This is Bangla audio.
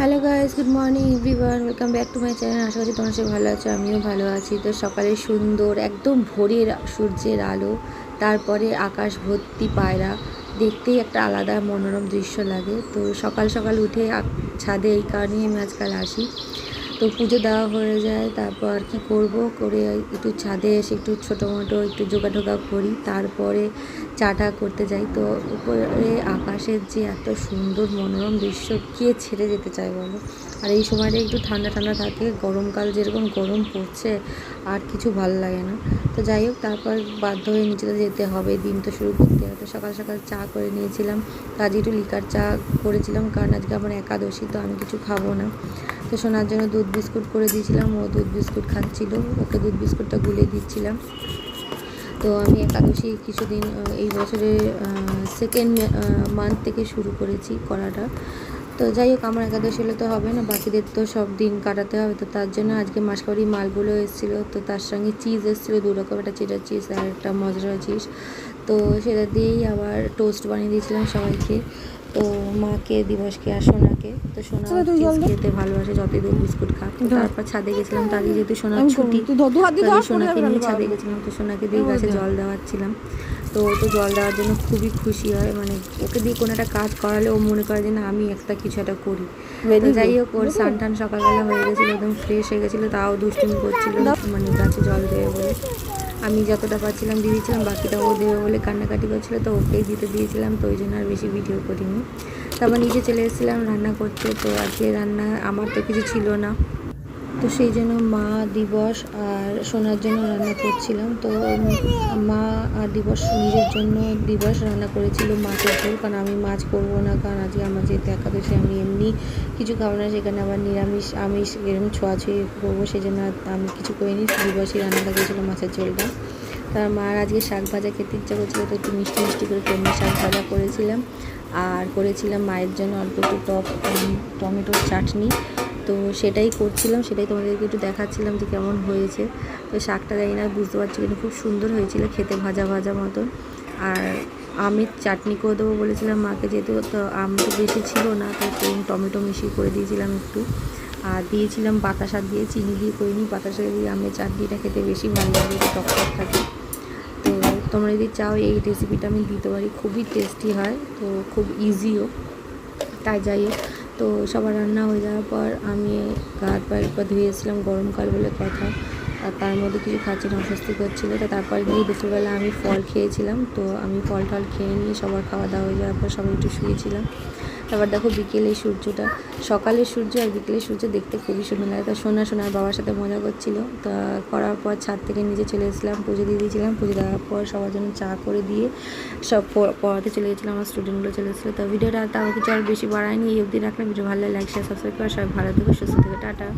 Hello guys good morning everyone welcome back to my channel আশা করছি তোমার সে ভালো আছো, আমিও ভালো আছি। তো সকালে সুন্দর, একদম ভোরের সূর্যের আলো, তারপরে আকাশ ভর্তি পায়রা। দেখতেই একটা আলাদা মনোরম দৃশ্য লাগে। তো সকাল সকাল উঠে ছাদে এই কারণেই আমি আজকাল আসি। তো পুজো দেওয়া হয়ে যায়, তারপর কি করব? করে একটু ছাদে এসে একটু ছোটো মোটো একটু যোগা টোগা করি, তারপরে চাটা করতে যাই। তো উপরে আকাশের যে এত সুন্দর মনোরম দৃশ্য, কে ছেড়ে যেতে চায় বলো? আর এই সময়টা একটু ঠান্ডা ঠান্ডা থাকে, গরমকাল যেরকম গরম পড়ছে, আর কিছু ভালো লাগে না। তো যাই হোক, তারপর বাধ্য হয়ে নিচে যেতে হবে, দিন তো শুরু করতে হবে। তো সকাল সকাল চা করে নিয়েছিলাম। তো আজকে একটু লিকার চা করেছিলাম, কারণ আজকে আমার একাদশী, তো আমি কিছু খাব না। তো শোনার জন্য দুধ বিস্কুট করে দিয়েছিলাম, ও দুধ বিস্কুট খাচ্ছিল, ওকে দুধ বিস্কুটটা গুলে দিচ্ছিলাম। তো আমি একাদশী কিছুদিন এই বছরের সেকেন্ড মান্থ থেকে শুরু করেছি করাটা। তো যাই হোক, আমার একাদশী হলে তো হবে না, বাকিদের তো সব দিন কাটাতে হবে। তো তার জন্য আজকে মাসকাবারি মালগুলো এসেছিল, তো তার সঙ্গে চিজ এসেছিল, দু রকম একটা চিটার চিজ আর একটা মজরা চিজ তো সেটা দিয়েই আবার টোস্ট বানিয়ে দিয়েছিলাম সবাইকে। তো মাকে দিবসকে আর সোনাকে। তো সোনা খেতে ভালোবাসে যতই বিস্কুট খাক। তারপর ছাদে গেছিলাম তার আগে যেহেতু সোনার ছুটি সোনাকে নিয়ে ছাদে গেছিলাম তো সোনাকে দিয়ে গাছে জল দেওয়াচ্ছিলাম। তো ও তো জল দেওয়ার জন্য খুবই খুশি হয় মানে ওকে দিয়ে কোনো একটা কাজ করালে ও মনে করে যে না আমি একটা কিছু একটা করি। যাই হোক ওর স্নান টান সকালবেলা হয়ে গেছিল একদম ফ্রেশ হয়ে গেছিল তাও দুষ্টুমি করছিল মানে গাছে জল দেবে বলে। আমি যতটা পাচ্ছিলাম দিয়ে দিয়েছিলাম, বাকিটা ও দেবে বলে কান্নাকাটি করছিল, তো ওকেই দিতে দিয়েছিলাম, তো ওই জন্য আর বেশি ভিডিও করিনি। তারপর নিচে চলে এসেছিলাম রান্না করতে, তো আজকে রান্না, আমার তো কিছু ছিল না। তো সেই জন্য মা দিবস আর সোনার জন্য রান্না করছিলাম। তো মা আর দিবস নিজের জন্য দিবস রান্না করেছিল মাছের ঝোল। কারণ আমি মাছ করব না, কারণ আজকে আমার যেহেতু একাদশী আমি এমনি কিছু খাব না, সেখানে আবার নিরামিষ, আমিষ এরকম ছোঁয়াছুঁয়ি করব সেই জন্য আমি কিছু করিনি। দিবসই রান্নাটা করেছিল মাছের ঝোলটা। তার মার আজকে শাক ভাজা খেতে ইচ্ছা করছিল, তো একটু মিষ্টি মিষ্টি করে কলমি শাক ভাজা করেছিলাম। আর করেছিলাম মায়ের জন্য অল্প একটু টক টমেটোর চাটনি। তো সেটাই করছিলাম, সেটাই তোমাদেরকে একটু দেখাচ্ছিলাম যে কেমন হয়েছে। তো শাকটা জানি না, বুঝতে পারছি কিন্তু খুব সুন্দর হয়েছিল খেতে, ভাজা ভাজা মতন। আর আমের চাটনি করে দেবো বলেছিলাম মাকে, যেহেতু তো আম তো বেশি ছিল না, তো টমেটো মিশিয়ে করে দিয়েছিলাম একটু। আর দিয়েছিলাম বাতাসা দিয়ে, চিনি দিয়ে করিনি বাতাসা দিয়ে আমের চাটনিটা খেতে বেশি ভালো লাগে, একটু টক টক থাকে। তো তোমরা যদি চাও, এই রেসিপিটা আমি দিতে পারি, খুবই টেস্টি হয়, তো খুব ইজিও তাই যাই হোক তো সবার রান্না হয়ে যাওয়ার পর আমি হাত পা একবার ধুয়েছিলাম গরমকাল বলে কথা। আর তার মধ্যে কিছু খাচ্ছি না, অস্বস্তি করছিল। তো তারপর গিয়ে দুপুরবেলা আমি ফল খেয়েছিলাম। তো আমি ফল টল খেয়ে নিয়ে সবার খাওয়া দাওয়া হয়ে যাওয়ার পর সবাই একটু শুয়েছিলাম। তারপর দেখো বিকেলে সূর্যটা, সকালে সূর্য আর বিকেলে সূর্য দেখতে খুবই সুন্দর লাগে। তা সোনা সোনার বাবার সাথে মজা করছিল। তা করার পর ছাদ থেকে নিজে চলে এসেছিলাম, পুজো দিয়ে দিয়েছিলাম। পুজো দেওয়ার পর সবার জন্য চা করে দিয়ে সব পড়াতে চলে গেছিলাম। আমার স্টুডেন্টগুলো চলে এসেছিল। তো ভিডিওটা তাও কিছু আর বেশি বাড়ায়নি। এই অবধি রাখলাম। ভিডিও ভালো লাগে লাইক শেয়ার সাবস্ক্রাইব করা। সবাই ভালো থেকে, সুস্থ থেকে। টাটা।